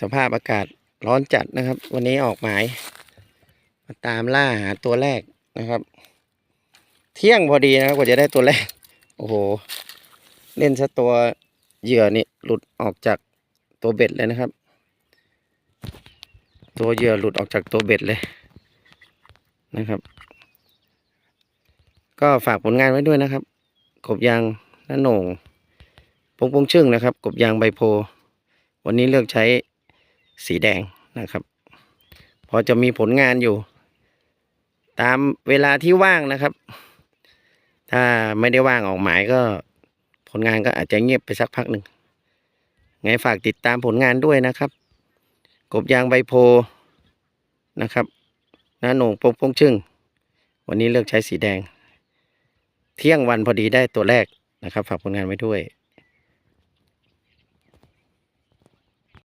สภาพอากาศร้อนจัดนะครับ วันนี้ออกหมาย มาตามล่าหาตัวแรกนะครับ เที่ยงพอดีนะครับกว่าจะได้ตัวแรก โอ้โห เล่นซะตัวเหยื่อนี่หลุดออกจากตัวเบ็ดเลยนะครับ ตัวเหยื่อหลุดออกจากตัวเบ็ดเลยนะครับ ก็ฝากผลงานไว้ด้วยนะครับ กบยางน้าโหน่งปงปงชึ่งนะครับ กบยางใบโพ วันนี้เลือกใช้สีแดงนะครับ พอจะมีผลงานอยู่ ตามเวลาที่ว่างนะครับ ถ้าไม่ได้ว่างออกหมายก็ผลงานก็อาจจะเงียบไปสักพักหนึ่งไงฝากติดตามผลงานด้วยนะครับ กบยางใบโพนะครับน้าหนงปงปงชึ่ง วันนี้เลือกใช้สีแดง เที่ยงวันพอดีได้ตัวแรกนะครับ ฝากผลงานไว้ด้วย